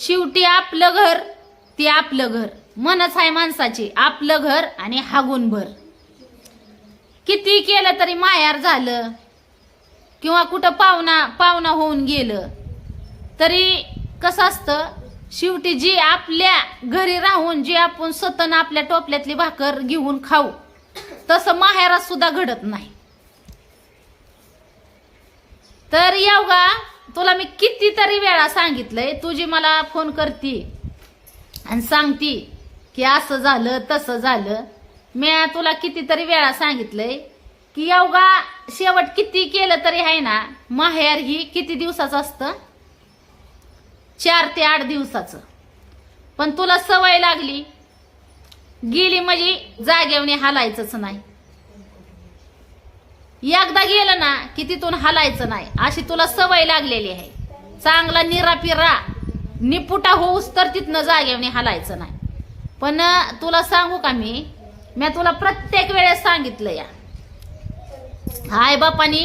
शेवटी आपलं घर ते आपलं घर. मनच आहे माणसाची आपलं घर आणि हागून भर. किती केलं तरी मायार झालं किंवा कुठं पाहुणा पाहुणा होऊन गेलं तरी कसं असतं शेवटी जी आपल्या घरी राहून जी आपण स्वतःनं आपल्या टोपल्यातली भाकर घेऊन खाऊ तसं माहेरात सुद्धा घडत नाही. तर येवगा तुला मी कितीतरी वेळा सांगितलंय तुझी मला फोन करती आणि सांगती की असं झालं तसं झालं मी तुला कितीतरी वेळा सांगितलंय की अवघा शेवट किती केलं तरी आहे ना माहेर ही किती दिवसाचं असतं? चार ते आठ दिवसाचं. पण तुला सवय लागली. गेली म्हणजे जागेवणे हालायचंच नाही. एकदा गेलं ना की तिथून हालायचं नाही. अशी तुला सवय लागलेली आहे. चांगला निरा पिरा निपुटा होऊस तर तिथनं जागेवणे हालायचं नाही. पण तुला सांगू का मी? मी तुला प्रत्येक वेळेस सांगितलं या. हाय बापानी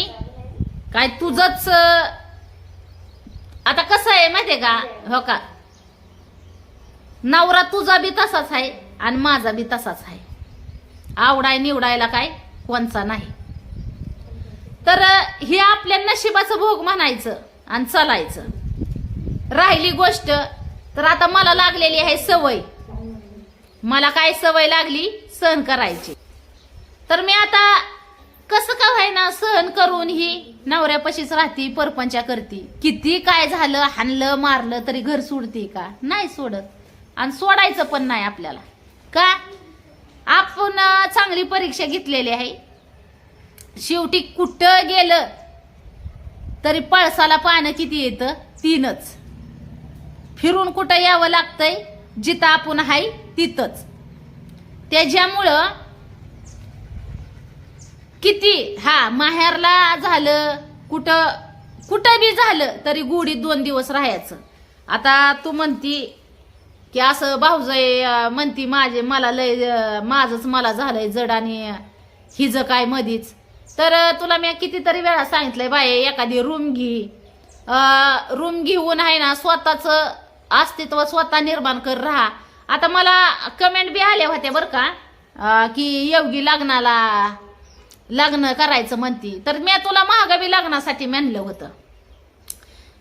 काय तुझंच आता कसं आहे माहितीये का? हो का? नवरा तुझा बी तसाच आहे आणि माझा बी तसाच आहे. आवडाय निवडायला काय कोणचा नाही. तर हे आपल्या नशिबाचं भोग म्हणायचं आणि चालायचं. राहिली गोष्ट तर आता मला लागलेली आहे सवय. मला काय सवय लागली? सहन करायची. तर मी आता कसं का व्हायना सहन करून ही नवऱ्यापाशीच राहती परपंचा करती. किती काय झालं हाणलं मारलं तरी घर सोडते का? नाही सोडत. आणि सोडायचं पण नाही आपल्याला. का? आपण चांगली परीक्षा घेतलेली आहे. शेवटी कुठं गेलं? तरी पळसाला पानं किती येतं? तीनच. फिरून कुठं यावं लागतंय? जिथं आपण आहे तिथंच. त्याच्यामुळं किती? हा माहेरला झालं. कुठं कुठं बी झालं तरी गुढीत दोन दिवस राहायचं. आता तू म्हणती की असं भाऊजय म्हणती माझे मला लय माझंच मला झालंय जड आणि हिज काय मधीच. तर तुला मी कितीतरी वेळा सांगितलंय बाय एखादी रूम घे. रूम घेऊन आहे ना स्वतःच अस्तित्व स्वतः निर्माण कर राहा. आता मला कमेंट बी आल्या होत्या बरं का की योगी लग्नाला लग्न करायचं म्हणती. तर मी तुला महागावी लग्नासाठी म्हणलं होतं.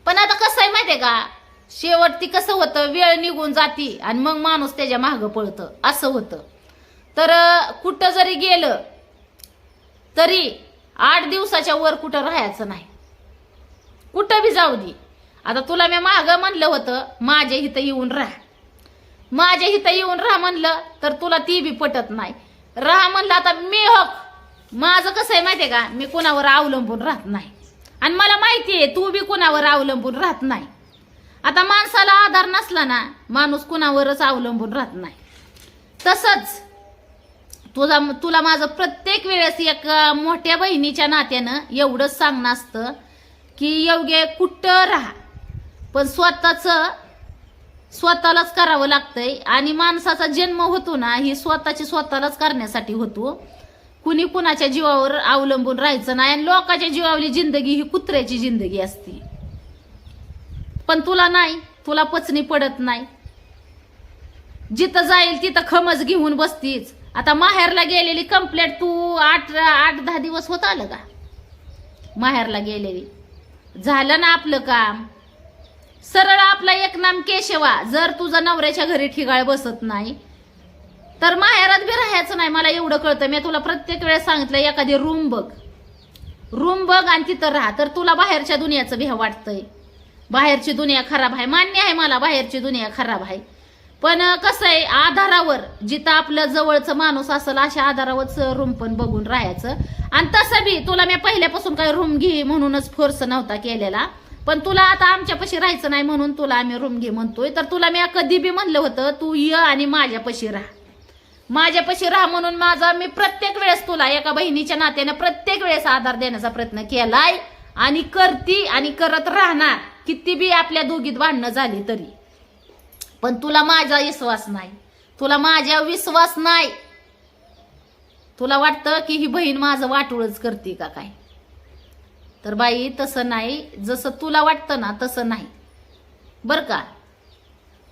पण आता कसं आहे माहितीये का शेवट ती कसं होतं वेळ निघून जाती आणि मग माणूस त्याच्या मागं पळतं. असं होतं. तर कुठं जरी गेलं तरी आठ दिवसाच्या वर कुठं राहायचं नाही. कुठं बी जाऊ दे. आता तुला मी मागं म्हणलं होतं माझ्या इथं येऊन राहा. माझ्या इथं येऊन राहा म्हणलं तर तुला ती बी पटत नाही. राहा म्हणलं आता मी हो माझं कसं आहे माहितीये का? मी कुणावर अवलंबून राहत नाही. आणि मला माहिती आहे तू बी कुणावर अवलंबून राहत नाही. आता माणसाला आधार नसला ना माणूस कुणावरच अवलंबून राहत नाही. तसंच तुझा तुला माझं प्रत्येक वेळेस एक मोठ्या बहिणीच्या नात्यानं एवढंच सांगणं असतं की योग्य कुठं राहा. पण स्वतःच स्वतःलाच करावं लागतंय आणि माणसाचा जन्म होतो ना ही स्वतःची स्वतःलाच करण्यासाठी होतो. कुणी कुणाच्या जीवावर अवलंबून राहायचं नाही आणि लोकांच्या जीवावली जिंदगी ही कुत्र्याची जिंदगी असते. पण तुला नाही तुला पचनी पडत नाही. जिथं जाईल तिथं खमच घेऊन बसतीच. आता माहेरला गेलेली कम्प्लेट तू आठ आठ दहा दिवस होत आलं का? माहेरला गेलेली. झालं ना आपलं काम. सरळ आपला एक नाम केशवा जर तुझा नवऱ्याच्या घरी ठिगाळ बसत नाही तर माहेरात बी राहायचं नाही मला एवढं कळतं. मी तुला प्रत्येक वेळेस सांगितलं एखादी रूम बघ. रूम बघ आणि तिथं राहा. तर तुला बाहेरच्या दुनियाचं भ्या वाटतंय. बाहेरची दुनिया खराब आहे. मान्य आहे मला बाहेरची दुनिया खराब आहे. पण कसं आहे आधारावर जिथं आपलं जवळचं माणूस असेल अशा आधारावरच रूम पण बघून राहायचं. आणि तसं बी तुला मी पहिल्यापासून काही रूम घे म्हणूनच फोर्स नव्हता केलेला. पण तुला आता आमच्यापाशी राहायचं नाही म्हणून तुला आम्ही रूम घे म्हणतोय. तर तुला मी कधी बी म्हणलं होतं तू ये आणि माझ्यापाशी राहा. माझ्यापाशी राहा म्हणून माझा मी प्रत्येक वेळेस तुला एका बहिणीच्या नात्यानं प्रत्येक वेळेस आधार देण्याचा प्रयत्न केलाय. आणि करती आणि करत राहणार. किती बी आपल्या दोघीत भांडणं झाली तरी. पण तुला माझा विश्वास नाही. तुला माझ्या विश्वास नाही. तुला वाटतं की ही बहीण माझं वाटूळच करते का काय? तर बाई तसं नाही. जसं तुला वाटतं ना तसं नाही. बर का?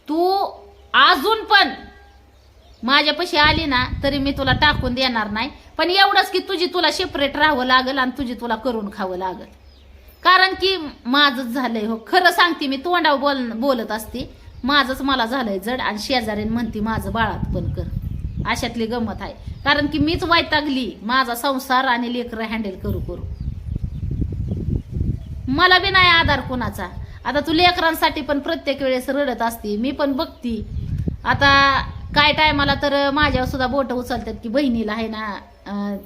तू अजून पण माझ्यापाशी आली ना तरी मी तुला टाकून देणार नाही. पण एवढंच की तुझी तुला सेपरेट राहावं लागल आणि तुझी तुला करून खावं लागल. कारण की माझंच झालंय हो. खरं सांगते मी तोंडावर बोल बोलत असते. माझंच मला झालंय जड आणि शेजारीन म्हणते माझं बाळात पण कर. अशातली गंमत आहे. कारण की मीच वैतागली. माझा संसार आणि लेकरं हँडल करू करू. मला बी नाही आधार कोणाचा. आता तू लेकरांसाठी पण प्रत्येक वेळेस रडत असते. मी पण बघती. आता काय टायमाला तर माझ्यावर सुद्धा बोट उचलतात की बहिणीला आहे ना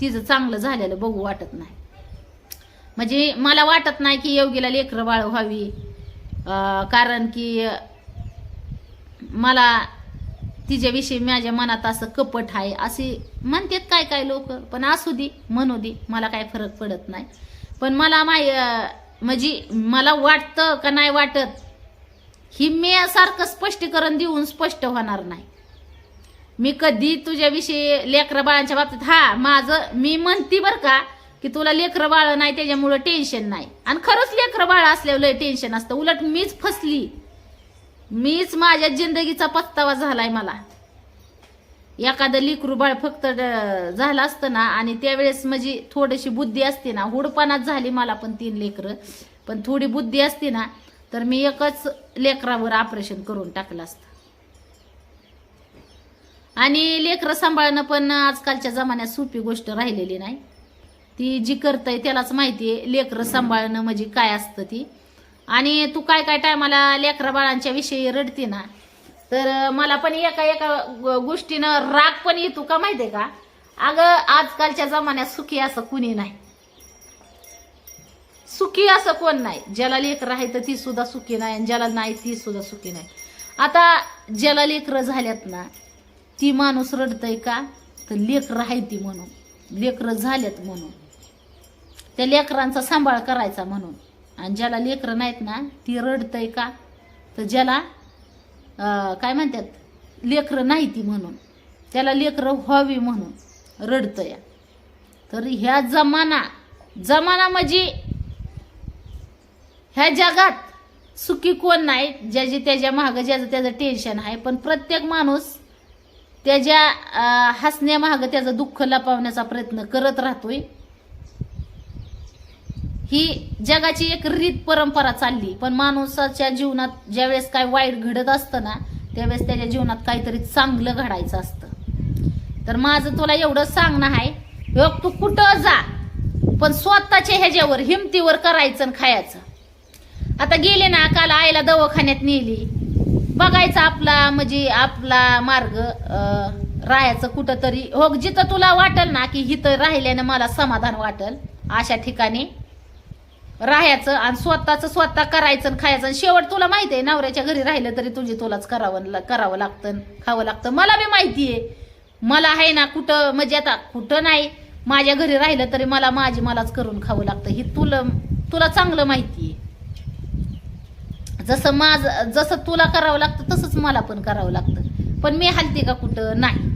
तिचं चांगलं झालेलं बघू वाटत नाही. म्हणजे मला वाटत नाही की योगीला लेकरं बाळ व्हावी. कारण की मला तिच्याविषयी माझ्या मनात असं कपट आहे असे म्हणतात काय काय लोक पण असू दे म्हणू दे मला काय फरक पडत नाही. पण मला माय म्हणजे मला वाटतं का नाही वाटत ही मी सारखं स्पष्टीकरण देऊन स्पष्ट होणार नाही. मी कधी तुझ्याविषयी लेकरं बाळांच्या बाबतीत हा माझं मी म्हणते बरं का की तुला लेकरं बाळ नाही त्याच्यामुळं टेन्शन नाही. आणि खरंच लेकरं बाळ असल्यावर लय टेन्शन असतं. उलट मीच फसली. मीच माझ्या जिंदगीचा पत्तावा झालाय मला. एखादं लेकरू बाळ फक्त ड- झालं असतं ना आणि त्यावेळेस म्हणजे थोडीशी बुद्धी असते ना हुडपणात झाली मला पण तीन लेकरं. पण थोडी बुद्धी असते ना तर मी एकच लेकरावर ऑपरेशन करून टाकलं असतं. आणि लेकरं सांभाळणं पण आजकालच्या जमान्यात सोपी गोष्ट राहिलेली नाही. ती जी करतय त्यालाच माहिती आहे लेकरं सांभाळणं म्हणजे काय असतं ती. आणि तू काय काय टायमाला लेकरा बाळांच्या विषयी रडते ना तर मला पण एका एका गोष्टीनं राग पण येतो का माहितीये का? अगं आजकालच्या जमान्यात सुखी असं कुणी नाही. सुखी असं कोण नाही. ज्याला लेकरं आहे तर ती सुद्धा सुखी नाही आणि ज्याला नाही ती सुद्धा सुखी नाही. आता ज्याला लेकरं झाल्यात ना ती माणूस रडतय का? तर लेकरं आहे ती म्हणून. लेकरं झाल्यात म्हणून. त्या लेकरांचा सांभाळ करायचा म्हणून. आणि ज्याला लेकरं नाहीत ना ती रडतंय का? तर ज्याला काय म्हणतात लेकरं नाही ती म्हणून. त्याला लेकरं व्हावी म्हणून रडतया. तर ह्या जमाना जमाना म्हणजे ह्या जगात सुखी कोण नाही ज्याचे त्याच्या मागं ज्याचं त्याचं टेन्शन आहे. पण प्रत्येक माणूस त्याच्या हसण्यामागं त्याचं दुःख लपवण्याचा प्रयत्न करत राहतोय. ही जगाची एक रीत परंपरा चालली. पण माणसाच्या जीवनात ज्यावेळेस काय वाईट घडत असतं ना त्यावेळेस त्याच्या जीवनात काहीतरी चांगलं घडायचं असतं. तर माझं तुला एवढं सांगणं आहे योग तू कुठं जा पण स्वतःच्या ह्याच्यावर हिमतीवर करायचं आणि खायचं. आता गेले ना काल आईला दवाखान्यात नेली. बघायचा आपला म्हणजे आपला मार्ग राहायचं कुठं तरी हो जिथं तुला वाटल ना की इथं राहिल्यानं मला समाधान वाटल अशा ठिकाणी. राहायचं आणि स्वतःच स्वतः करायचं आणि खायचं. आणि शेवट तुला माहिती आहे नवऱ्याच्या घरी राहिलं तरी तुझी तुलाच करावं करावं लागतं खावं लागतं. मला बी माहिती आहे. मला आहे ना कुठं म्हणजे आता कुठं नाही माझ्या घरी राहिलं तरी मला माझी मलाच करून खावं लागतं. ही तुला तुला चांगलं माहिती आहे. जसं माझ जसं तुला करावं लागतं तसंच मला पण करावं लागतं. पण मी हलते का कुठं? नाही.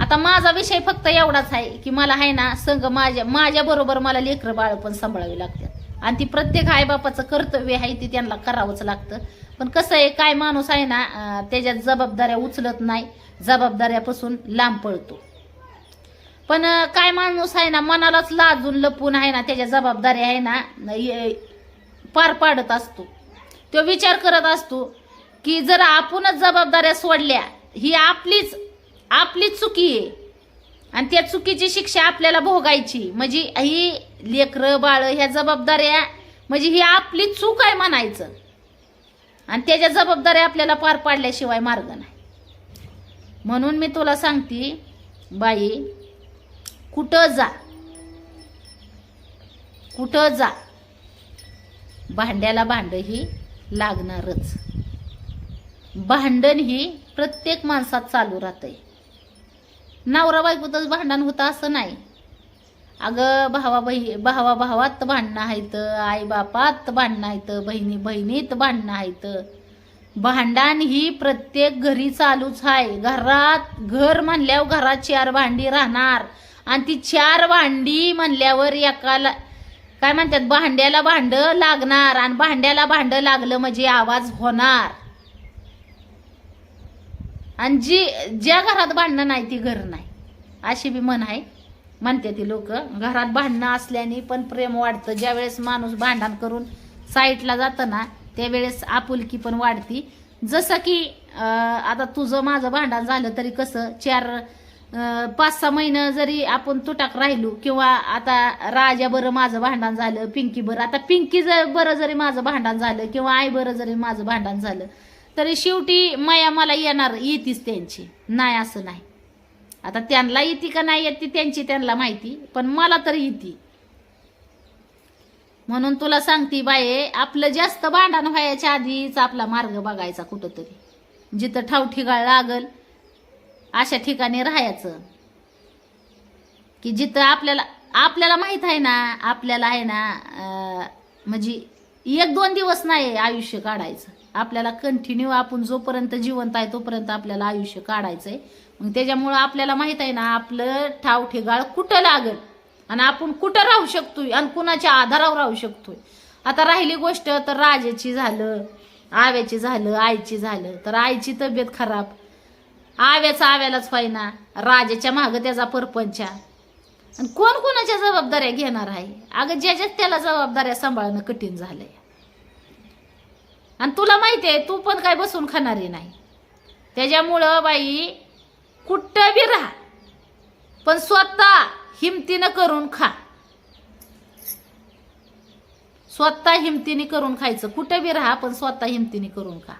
आता माझा विषय फक्त एवढाच आहे की मला आहे ना संघ माझ्या माझ्याबरोबर मला लेकरं बाळ पण सांभाळावी लागतात. आणि ती प्रत्येक आईबापाचं कर्तव्य आहे ती त्यांना करावंच लागतं. पण कसं आहे काय माणूस आहे ना त्याच्या जबाबदाऱ्या उचलत नाही जबाबदाऱ्यापासून लांब पळतो. पण काय माणूस आहे ना मनालाच लाजून लपून आहे ना त्याच्या जबाबदाऱ्या आहे ना ये- पार पाडत असतो. तो विचार करत असतो की जर आपणच जबाबदाऱ्या सोडल्या ही आपलीच आपलीच चुकी आहे. आणि त्या चुकीची शिक्षा आपल्याला भोगायची. म्हणजे ही लेकरं बाळ ह्या जबाबदाऱ्या म्हणजे ही आपली चूक आहे म्हणायचं. आणि त्याच्या जबाबदाऱ्या आपल्याला पार पाडल्याशिवाय मार्ग नाही. म्हणून मी तुला सांगते बाई कुठं जा. कुठं जा. भांड्याला भांड ही लागणारच. भांडण ही प्रत्येक माणसात चालू राहतंय. नवरा बायकोतच भांडण होतं असं नाही. अगं भावा बही भावा भावात भांडणं आहेत आई बापात भांडणं आहेत बहिणी बहिणीत भांडणं आहेत. भांडण ही प्रत्येक घरी चालूच आहे घरात घर म्हणल्यावर घरात चार भांडी राहणार. आणि ती चार भांडी म्हणल्यावर एकाला काय म्हणतात भांड्याला भांड लागणार. आणि भांड्याला भांड लागलं म्हणजे आवाज होणार. आणि जी ज्या घरात भांडणं नाही ती घर नाही. अशी बी म्हण आहे. म्हणते ती लोक घरात भांडणं असल्याने पण प्रेम वाढतं. ज्यावेळेस माणूस भांडण करून साईटला जातं ना त्यावेळेस आपुलकी पण वाढती. जसं की आता तुझं माझं भांडण झालं तरी कसं चार पाच सहा महिनं जरी आपण तुटाक राहिलो किंवा आता राजा बरं माझं भांडण झालं पिंकी बरं आता पिंकी जर बरं जरी माझं भांडण झालं किंवा आई बरं जरी माझं भांडण झालं तरी शेवटी माया मला येणार येतीच त्यांची. नाही असं नाही. आता त्यांना येते का नाही येते त्यांची त्यांना माहिती पण मला तर येते. म्हणून तुला सांगते बाये आपलं जास्त भांडण व्हायच्या आधीच आपला मार्ग बघायचा कुठंतरी. जिथं ठावठिकाळ लागल अशा ठिकाणी राहायचं. की जिथं आपल्याला आपल्याला माहीत आहे ना आपल्याला आहे ना म्हणजे एक दोन दिवस नाही आयुष्य काढायचं. आपल्याला कंटिन्यू आपण जोपर्यंत जिवंत आहे तोपर्यंत आपल्याला आयुष्य काढायचं आहे मग त्याच्यामुळं आपल्याला माहीत आहे ना आपलं ठाव ठिगाळ कुठं लागेल? आणि आपण कुठं राहू शकतोय? आणि कुणाच्या आधारावर राहू शकतोय? आता राहिली गोष्ट तर राजाची झालं आव्याची झालं आईची झालं तर आईची तब्येत खराब. आव्याचा आव्यालाच पाहिना राजाच्या मागं त्याचा परपंचा. आणि कोण कोणाच्या जबाबदाऱ्या घेणार आहे? अगं ज्याच्यात त्याला जबाबदाऱ्या सांभाळणं कठीण झालंय. आणि तुला माहिती आहे तू पण काय बसून खाणारी नाही. त्याच्यामुळं बाई कुठं बी राहा. पण स्वतः हिमतीनं करून खा. स्वतः हिमतीने करून खायचं. कुठं बी राहा पण स्वतः हिमतीने करून खा.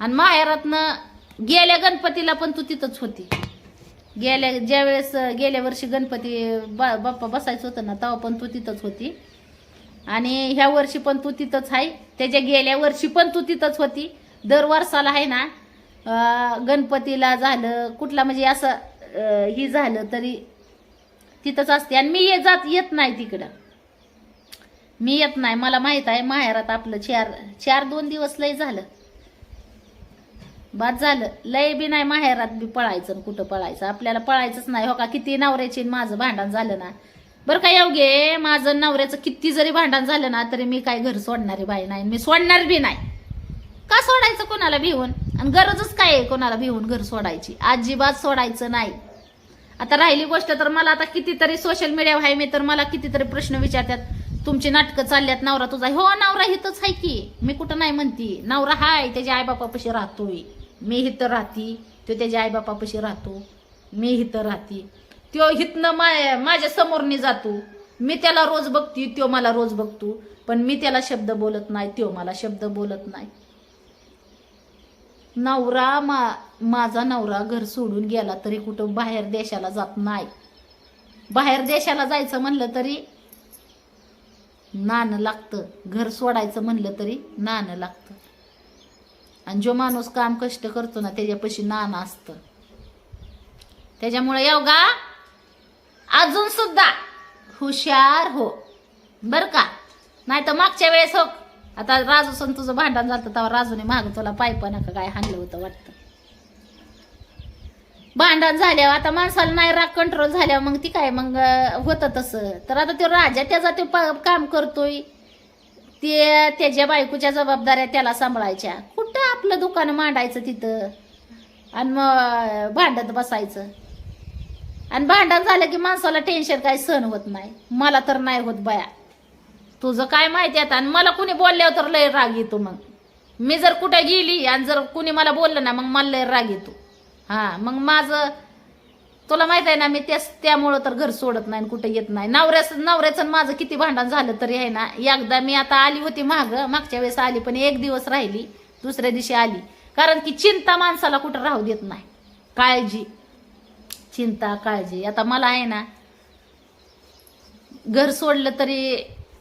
आणि माहेरातनं गेल्या गणपतीला पण तू तिथंच होती. गेल्या ज्या वेळेस गेल्या वर्षी गणपती बा बाप्पा बसायचं होतं ना तेव्हा पण तू तिथंच होती. आणि ह्या वर्षी पण तू तिथंच आहे. त्याच्या गेल्या वर्षी पण तू तिथंच होती. दर वर्षाला आहे ना गणपतीला झालं कुठला म्हणजे असं ही झालं तरी तिथंच असते. आणि मी ये जात येत नाही तिकडं. मी येत नाही. मला माहीत आहे माहेरात आपलं चार चार दोन दिवस लय झालं. बाद झालं. लय बी नाही माहेरात बी पळायचं आणि कुठं पळायचं. आपल्याला पळायचंच नाही हो का? किती नवऱ्याची आणि माझं भांडण झालं ना. बरं का योगे माझं नवऱ्याचं किती जरी भांडण झालं ना तरी मी काय घर सोडणारी बाई नाही मी सोडणार बी नाही. का सोडायचं कोणाला भिवून? आणि गरजच काय आहे कोणाला भिवून घर सोडायची? अजिबात सोडायचं नाही. आता राहिली गोष्ट तर मला आता कितीतरी सोशल मीडिया आहे मी तर मला कितीतरी प्रश्न विचारतात तुमची नाटकं चालल्यात नवरा तुझा हो नवरा हितच आहे की. मी कुठं नाही म्हणती. नवरा हाय त्याच्या आईबापापाशी राहतोय. मी इथं राहती तो त्याच्या आईबापापाशी राहतो. मी इथं राहते. त्यो हिथनं मा माझ्या समोरने जातो. मी त्याला रोज बघती त्यो मला रोज बघतो. पण मी त्याला शब्द बोलत नाही त्यो मला शब्द बोलत नाही. नवरा मा माझा नवरा घर सोडून गेला तरी कुठं बाहेर देशाला जात नाही. बाहेर देशाला जायचं म्हणलं तरी नाणं लागतं. घर सोडायचं म्हणलं तरी नाणं लागतं. आणि जो माणूस काम कष्ट करतो ना त्याच्यापाशी नाणं असतं. त्याच्यामुळे योगा अजून सुद्धा हुशार हो. बर का? नाही तर मागच्या वेळेस हो. आता राजू सण तुझं भांडण झालं तेव्हा राजूने माग तुला पायपा नका काय हाणलं होतं वाटतं. भांडण झाल्यावर आता माणसाला नाही राग कंट्रोल झाल्यावर मग ती काय? मग होतं तसं. तर आता तो राजा त्याचा ते प- काम करतोय. ते त्याच्या बायकोच्या जबाबदाऱ्या त्याला सांभाळायच्या. आपलं दुकान मांडायचं तिथं. आणि मग भांडत बसायचं. आणि भांडण झालं की माणसाला टेन्शन काही सहन होत नाही. मला तर नाही होत बाया. तुझं काय माहिती आता? आणि मला कुणी बोलल्यावर तर लय राग येतो मग. मी जर कुठे गेली आणि जर कुणी मला बोललं ना मग मला लय राग येतो. हा मग माझं तुला माहीत आहे ना मी त्याच त्यामुळं तर घर सोडत नाही आणि कुठे येत नाही. नवऱ्याच नवऱ्याचं आणि माझं किती भांडण झालं तरी आहे ना एकदा मी आता आली होती माग मागच्या वेळेस आली पण एक दिवस राहिली. दुसऱ्या दिवशी आली. कारण की चिंता माणसाला कुठं राहू देत नाही. काळजी. चिंता काळजी. आता मला आहे ना घर सोडलं तरी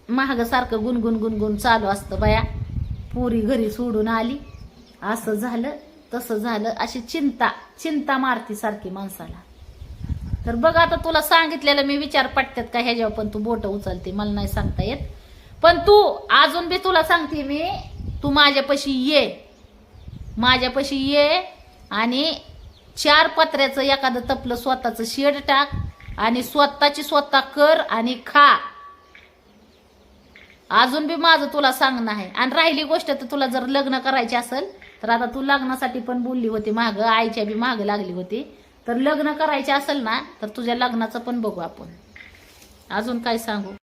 महागासारखं गुणगुण गुणगुण चालू असतं बाया. पुरी घरी सोडून आली. असं झालं तसं झालं. अशी चिंता चिंता मारती सारखी माणसाला. तर बघ आता तुला सांगितलेलं मी विचार पटतात का? ह्याच्यावर पण तू बोट उचलते. मला नाही सांगता येत. पण तू अजून बी तुला सांगते मी तू माझ्यापाशी ये. माझ्यापाशी ये आणि चार पत्र्याचं एखादं तपलं स्वतःचं शेड टाक आणि स्वतःची स्वतः कर आणि खा. अजून बी माझं तुला सांगणं आहे. आणि राहिली गोष्ट तर तुला जर लग्न करायची असेल तर आता तू लग्नासाठी पण बोलली होती माग आईच्या बी माग लागली होती. तर लग्न करायचे असेल ना तर तुझ्या लग्नाचं पण बघू आपण. अजून काय सांगू?